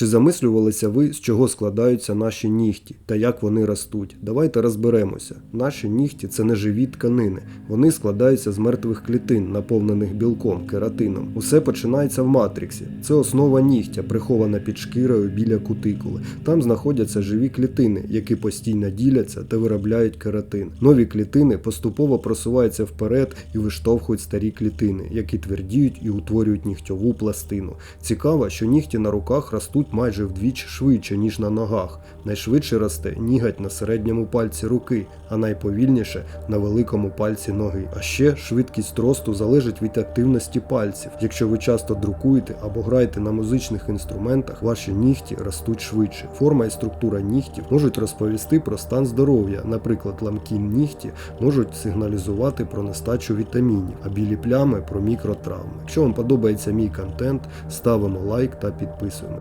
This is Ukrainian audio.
Чи замислювалися ви, з чого складаються наші нігті та як вони ростуть? Давайте розберемося. Наші нігті це не живі тканини. Вони складаються з мертвих клітин, наповнених білком, кератином. Усе починається в матриксі. Це основа нігтя, прихована під шкірою біля кутикули. Там знаходяться живі клітини, які постійно діляться та виробляють кератин. Нові клітини поступово просуваються вперед і виштовхують старі клітини, які твердіють і утворюють нігтьову пластину. Цікаво, що нігті на руках ростуть майже вдвічі швидше, ніж на ногах. Найшвидше росте нігать на середньому пальці руки, а найповільніше на великому пальці ноги. А ще швидкість росту залежить від активності пальців. Якщо ви часто друкуєте або граєте на музичних інструментах, ваші нігті ростуть швидше. Форма і структура нігтів можуть розповісти про стан здоров'я. Наприклад, ламкі нігті можуть сигналізувати про нестачу вітамінів, а білі плями про мікротравми. Якщо вам подобається мій контент, ставимо лайк та підписуємо.